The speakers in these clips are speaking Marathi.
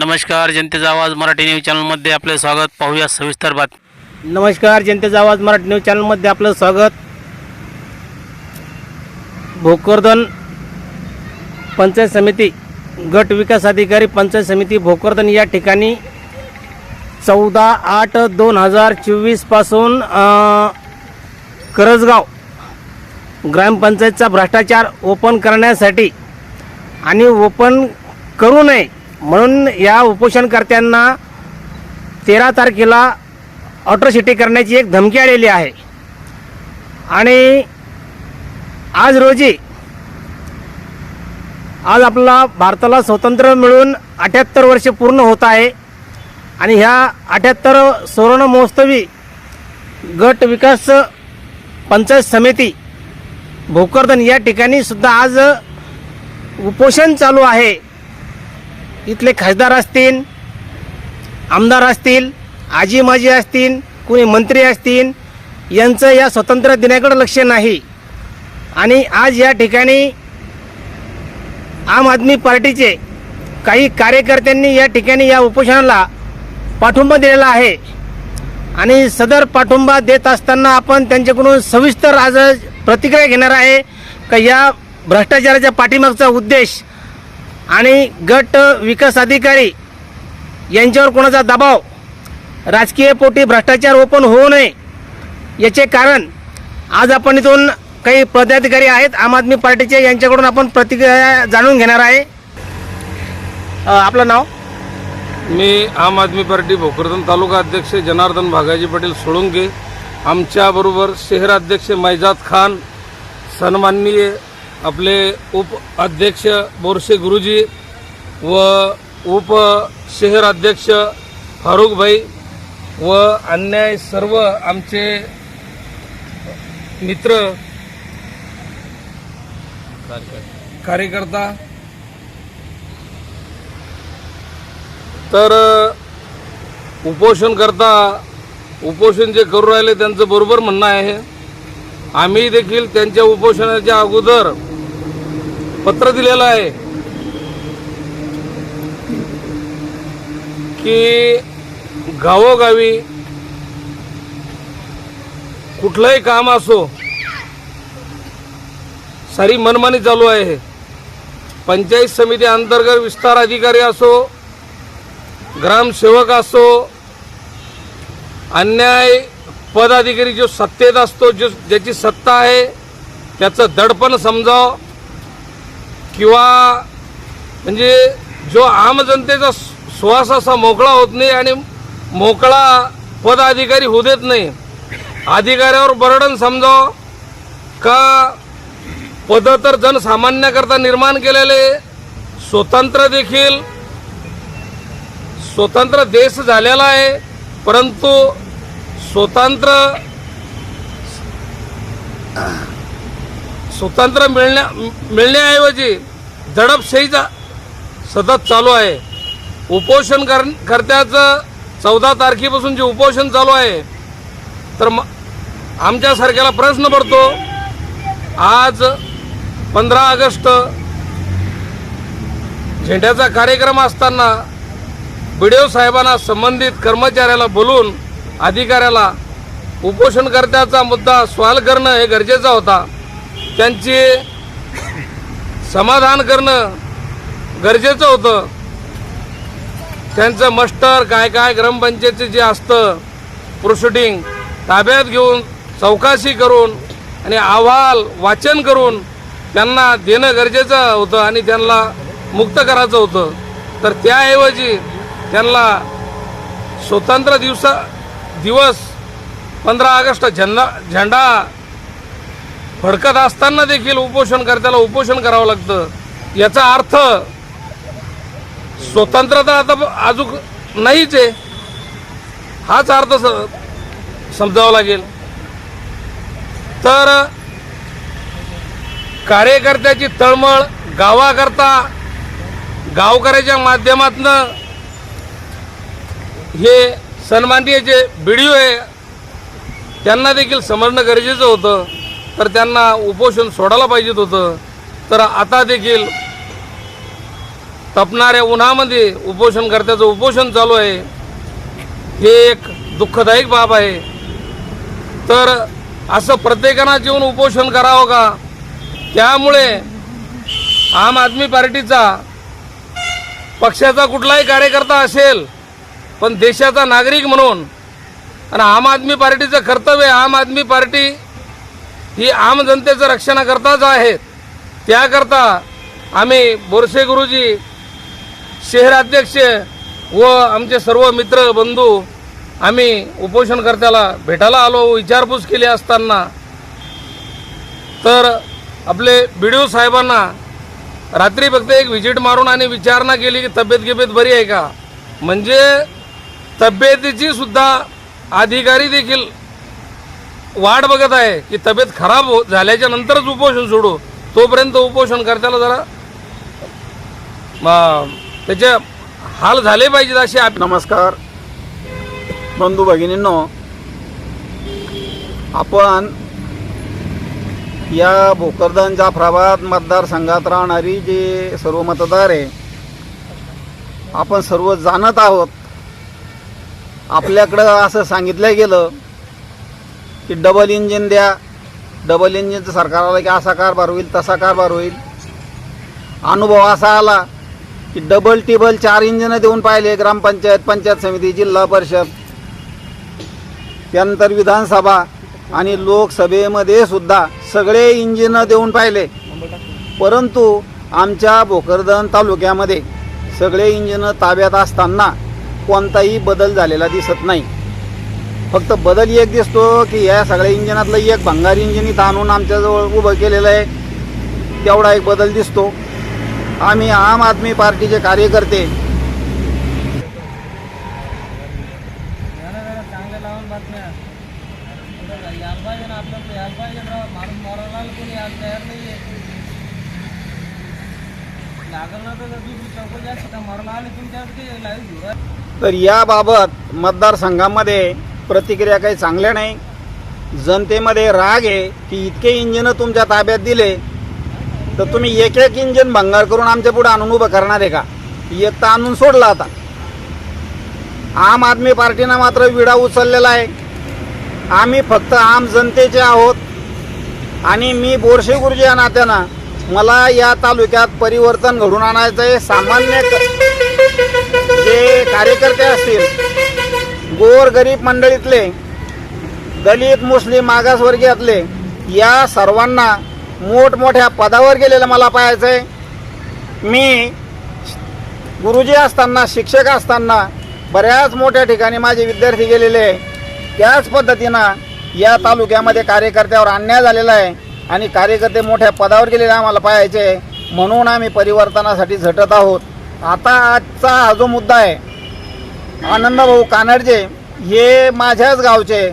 नमस्कार जनतेचा आवाज मराठी न्यूज चॅनलमध्ये आपले स्वागत. पाहूया सविस्तर बात नमस्कार जनतेचा आवाज मराठी न्यूज चॅनलमध्ये आपलं स्वागत. भोकरदन पंचायत समिती गट विकास अधिकारी पंचायत समिती भोकरदन या ठिकाणी चौदा आठ दोन हजार चोवीसपासून करजगाव ग्रामपंचायतचा भ्रष्टाचार ओपन करण्यासाठी आणि ओपन करू नये म्हणून या उपोषणकर्त्यांना तेरा तारखेला ऑट्रोसिटी करण्याची एक धमकी आलेली आहे. आणि आज रोजी आज आपला भारताला स्वातंत्र्य मिळून अठ्याहत्तर वर्ष पूर्ण होत आहे. आणि ह्या अठ्याहत्तर सुवर्ण महोत्सवी गट विकास पंचायत समिती भोकरदन या ठिकाणी सुद्धा आज उपोषण चालू आहे. इथले खासदार असतील आमदार असतील आजी माजी असतील कुणी मंत्री असतील यांचं या स्वतंत्र दिनाकडे लक्ष नाही. आणि आज या ठिकाणी आम आदमी पार्टीचे काही कार्यकर्त्यांनी या ठिकाणी या उपोषणाला पाठिंबा दिलेला आहे. आणि सदर पाठिंबा देत असताना आपण त्यांच्याकडून सविस्तर आज प्रतिक्रिया घेणार आहे का या भ्रष्टाचाराच्या पाठीमागचा उद्देश आणि गट विकास अधिकारी यांच्यावर कोणाचा दबाव? राजकीय पोटी भ्रष्टाचार ओपन होऊ नये. याचे कारण आज आपण इथून काही पदाधिकारी आहेत. आम आदमी पार्टीचे यांच्याकडून आपण प्रतिक्रिया जाणून घेणार आहे. आपलं नाव? मी आम आदमी पार्टी भोकरदन तालुका अध्यक्ष जनार्दन भागाजी पाटील सोळुंगे आमच्याबरोबर शहराध्यक्ष मैजाद खान सन्माननीय आपले उप अध्यक्ष बोरसे गुरुजी व उप शहराध्यक्ष फारुखभाई व अन्याय सर्व आमचे मित्र कार्यकर्ता. तर उपोषण करता उपोषण जे करू राहिले त्यांचं बरोबर म्हणणं आहे. आम्ही देखील त्यांच्या उपोषणाच्या अगोदर पत्र दिलेलं आहे की गावोगावी कुठलंही काम असो सारी मनमानी चालू आहे. पंचायत समिती अंतर्गत विस्तार अधिकारी असो ग्रामसेवक असो अन्याय पदाधिकारी जो सत्तेत असतो जो ज्याची सत्ता आहे त्याचं दडपण समजावं. किंवा म्हणजे जो आम जनतेचा श्वास असा मोकळा होत नाही आणि मोकळा पदाधिकारी होऊ देत नाही. अधिकाऱ्यावर बर्डन समजाव का पद तर जनसामान्याकरता निर्माण केलेले स्वतंत्र देखील स्वतंत्र देश झालेला आहे परंतु स्वतंत्र स्वतंत्र मिळण्या मिळण्याऐवजी दडपशाहीचा सतत चालू आहे. उपोषण कर कर्त्याचं चौदा तारखेपासून जे उपोषण चालू आहे तर म आमच्यासारख्याला प्रश्न पडतो आज पंधरा ऑगस्ट झेंड्याचा कार्यक्रम असताना बी साहेबांना संबंधित कर्मचाऱ्याला बोलून अधिकाऱ्याला उपोषणकर्त्याचा मुद्दा सॉल्व करणं हे गरजेचं होता. त्यांचे समाधान करणं गरजेचं होतं. त्यांचं मस्टर काय काय ग्रामपंचायतीचं जे असतं प्रोसिडिंग ताब्यात घेऊन चौकशी करून आणि अहवाल वाचन करून त्यांना देणं गरजेचं होतं आणि त्यांना मुक्त करायचं होतं. तर त्याऐवजी त्यांना स्वतंत्र दिवसा दिवस पंधरा ऑगस्ट झेंडा झेंडा फडकत असताना देखील उपोषणकर्त्याला उपोषण करावं लागतं. याचा अर्थ स्वतंत्रता आता अजून नाहीच आहे. हाच अर्थ स- समजावा लागेल. तर कार्यकर्त्याची तळमळ गावाकरता गावकऱ्याच्या माध्यमातनं हे सन्माननीय जे बीडीओ आहे त्यांना देखील समजणं गरजेचं होतं. तर त्यांना उपोषण सोडायला पाहिजेत होतं. तर आता देखील तपणाऱ्या उन्हामध्ये उपोषणकर्त्याचं उपोषण चालू आहे. हे एक दुःखदायक बाब आहे. तर असं प्रत्येकानं जेवून उपोषण करावं का? त्यामुळे आम आदमी पार्टीचा पक्षाचा कुठलाही कार्यकर्ता असेल पण देशाचा नागरिक म्हणून आणि आम आदमी पार्टीचं कर्तव्य आहे, आम आदमी पार्टी ही आम जनतेचं रक्षणाकरताच आहेत त्याकरता आम्ही बोरसे गुरुजी शहराध्यक्ष व आमचे सर्व मित्र बंधू आम्ही उपोषणकर्त्याला भेटायला आलो विचारपूस केली असताना. तर आपले बी साहेबांना रात्री फक्त एक व्हिजिट मारून आणि विचारणा केली की तब्येत गिबेत बरी आहे का? म्हणजे तब्येतीची सुद्धा अधिकारी देखील वाट बघत आहे की तब्येत खराब हो झाल्याच्या नंतरच उपोषण सोडू. तोपर्यंत उपोषण करताना जरा त्याचे हाल झाले पाहिजेत अशी आप नमस्कार. बंधू भगिनींनो आपण या भोकरदन जाफराबाद मतदारसंघात राहणारी जे सर्व मतदार आहे आपण सर्व जाणत आहोत. आपल्याकडं असं सांगितलं गेलं की डबल इंजिन द्या. डबल इंजिनचं सरकार आलं की असा कारभार होईल तसा कारभार होईल. अनुभव असा आला की डबल टिबल चार इंजिनं देऊन पाहिले ग्रामपंचायत पंचायत समिती जिल्हा परिषद त्यानंतर विधानसभा आणि लोकसभेमध्ये सुद्धा सगळे इंजिनं देऊन पाहिले. परंतु आमच्या भोकरदन तालुक्यामध्ये सगळे इंजिनं ताब्यात असताना कोणताही बदल झालेला दिसत नाही. फक्त बदल एक दिसतो की या सगळ्या इंजिनातलं एक भंगार इंजिनी ताणून आमच्याजवळ उभं केलेलं आहे. तेवढा एक बदल दिसतो. आम्ही आम आदमी पार्टीचे कार्यकर्ते. तर याबाबत मतदारसंघामध्ये प्रतिक्रिया काही चांगल्या नाही. जनतेमध्ये राग आहे की इतके इंजिनं तुमच्या ताब्यात दिले तर तुम्ही एक एक इंजिन भंगार करून आमच्या पुढे आणून उभं करणार आहे का? एक तर आणून सोडला आता. आम आदमी पार्टीनं मात्र विडा उचललेला आहे. आम्ही फक्त आम जनतेचे आहोत. आणि मी बोरशे गुरुजी या नात्यानं मला या तालुक्यात परिवर्तन घडून आणायचं आहे सामान्य जे कार्यकर्ते असतील गोर गरीब मंडळीतले दलित मुस्लिम मागासवर्गीयातले या सर्वांना मोठमोठ्या पदावर गेलेलं मला पाहायचं आहे मी गुरुजी असताना शिक्षक असताना बऱ्याच मोठ्या ठिकाणी माझे विद्यार्थी गेलेले आहे. त्याच पद्धतीनं या तालुक्यामध्ये कार्यकर्त्यावर अन्याय झालेला आहे आणि कार्यकर्ते मोठ्या पदावर गेलेले आम्हाला पाहायचे म्हणून आम्ही परिवर्तनासाठी झटत आहोत. आता आजचा हा जो मुद्दा आहे आनंदभाऊ कानडजे हे माझ्याच गावचे.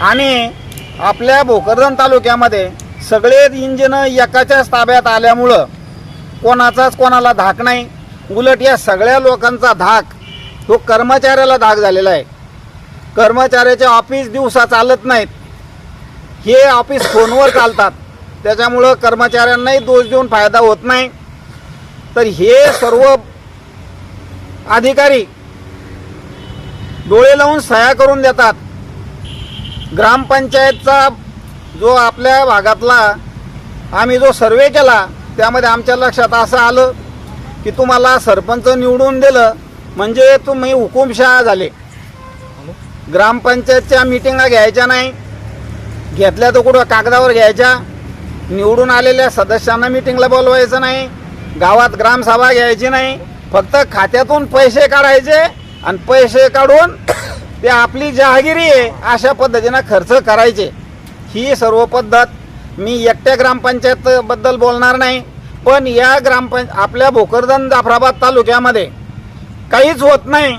आणि आपल्या भोकरदन तालुक्यामध्ये सगळे इंजिन एकाच्याच ताब्यात आल्यामुळं कोणाचाच कोणाला धाक नाही. उलट या सगळ्या लोकांचा धाक तो कर्मचाऱ्याला धाक झालेला आहे. कर्मचाऱ्याचे ऑफिस दिवसा चालत नाहीत. हे ऑफिस फोनवर चालतात. त्याच्यामुळं कर्मचाऱ्यांनाही दोष देऊन फायदा होत नाही. तर हे सर्व अधिकारी डोळे लावून सह्या करून देतात. ग्रामपंचायतचा जो आपल्या भागातला आम्ही जो सर्वे केला त्यामध्ये आमच्या लक्षात असं आलं की तुम्हाला सरपंच निवडून दिलं म्हणजे तुम्ही हुकुमशहा झाले. ग्रामपंचायतच्या मिटिंगा घ्यायच्या नाही घेतल्या तर कुठं कागदावर घ्यायच्या? निवडून आलेल्या सदस्यांना मिटिंगला बोलवायचं नाही गावात ग्रामसभा घ्यायची नाही फक्त खात्यातून पैसे काढायचे आणि पैसे काढून ते आपली जहागिरी आहे अशा पद्धतीनं खर्च करायचे. ही सर्व पद्धत मी एकट्या ग्रामपंचायतबद्दल बोलणार नाही पण या ग्रामपंच आपल्या भोकरदन जाफराबाद तालुक्यामध्ये काहीच होत नाही.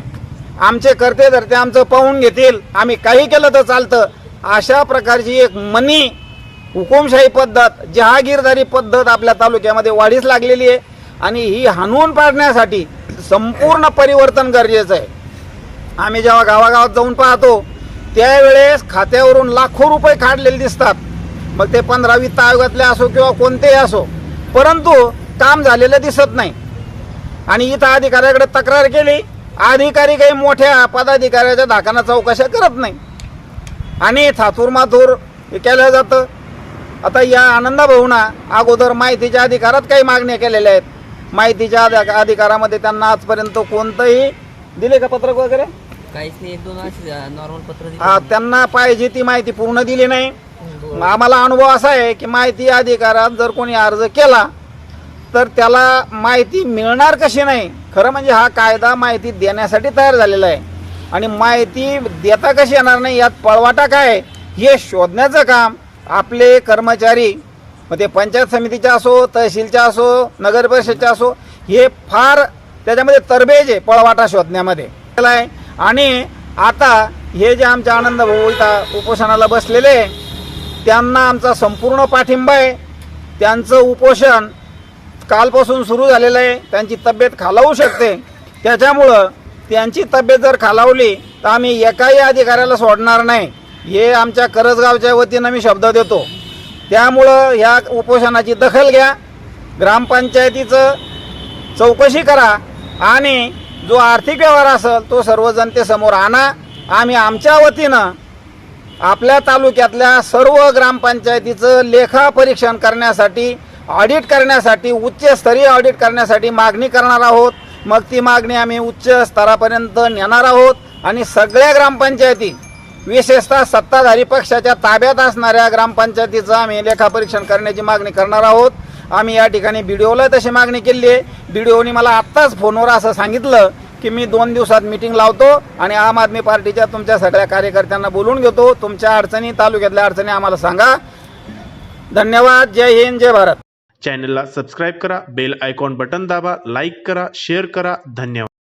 आमचे करते धरते आमचं पाहून घेतील आम्ही काही केलं तर चालतं. अशा प्रकारची एक मनी हुकुमशाही पद्धत जहागीरदारी पद्धत आपल्या तालुक्यामध्ये वाढीस लागलेली आहे. आणि ही हाणून पाडण्यासाठी संपूर्ण परिवर्तन गरजेचं आहे. आम्ही जेव्हा गावागावात जाऊन पाहतो त्यावेळेस खात्यावरून लाखो रुपये काढलेले दिसतात. मग ते पंधरा वित्त आयोगातले असो किंवा कोणतेही असो परंतु काम झालेलं दिसत नाही. आणि इथं अधिकाऱ्याकडे तक्रार केली अधिकारी काही मोठ्या पदाधिकाऱ्याच्या धाकाना चौकशा करत नाही. आणि थातूर माथूर हे केलं जातं. आता या आनंदा भाऊना अगोदर माहितीच्या अधिकारात काही मागण्या केलेल्या आहेत. माहितीच्या अधिकारामध्ये त्यांना आजपर्यंत कोणतंही दिले का पत्रक वगैरे? काहीच नाही एक दोन अशी नॉर्मल पत्र दिली. हा, त्यांना पाहिजे ती माहिती पूर्ण दिली नाही. मग आम्हाला अनुभव असा आहे की माहिती अधिकारात जर कोणी अर्ज केला तर त्याला माहिती मिळणार कशी नाही? खरं म्हणजे हा कायदा माहिती देण्यासाठी तयार झालेला आहे. आणि माहिती देता कशी येणार नाही यात पळवाटा काय आहे, हे शोधण्याचं काम आपले कर्मचारी मग ते पंचायत समितीच्या असो तहसीलच्या असो नगर परिषदच्या असो हे फार त्याच्यामध्ये तरबेज आहे पळवाटा शोधण्यामध्ये. केला आहे. आणि आता हे जे आमच्या आनंद भाऊ इथं उपोषणाला बसलेले आहे, त्यांना आमचा संपूर्ण पाठिंबा आहे. त्यांचं उपोषण कालपासून सुरू झालेलं आहे. त्यांची तब्येत खालावू शकते. त्याच्यामुळं त्यांची तब्येत जर खालावली तर आम्ही एकाही अधिकाऱ्याला सोडणार नाही. हे आमच्या करजगावच्या वतीनं मी शब्द देतो. त्यामुळं ह्या उपोषणाची दखल घ्या. ग्रामपंचायतीचं चौकशी करा. आणि जो आर्थिक व्यवहार असेल तो सर्व जनतेसमोर आणा. आम्ही आमच्या वतीनं आपल्या तालुक्यातल्या सर्व ग्रामपंचायतीचं लेखा परीक्षण करण्यासाठी ऑडिट करण्यासाठी उच्चस्तरीय ऑडिट करण्यासाठी मागणी करणार आहोत. मग ती मागणी आम्ही उच्च स्तरापर्यंत नेणार आहोत. आणि सगळ्या ग्रामपंचायती विशेषतः सत्ताधारी पक्षाच्या ताब्यात असणाऱ्या ग्रामपंचायतीचं आम्ही लेखापरीक्षण करण्याची मागणी करणार आहोत. आम्ही या ठिकाणी बी तशी मागणी केली आहे. बी मला आत्ताच फोनवर असं सांगितलं की मी दोन दिवसात मीटिंग लावतो आणि आम आदमी पार्टीच्या तुमच्या सगळ्या कार्यकर्त्यांना बोलून घेतो. तुमच्या अडचणी तालुक्यातल्या अडचणी आम्हाला सांगा. धन्यवाद. जय हिंद जय भारत. चॅनलला सबस्क्राईब करा बेल आयकॉन बटन दाबा लाईक करा शेअर करा. धन्यवाद.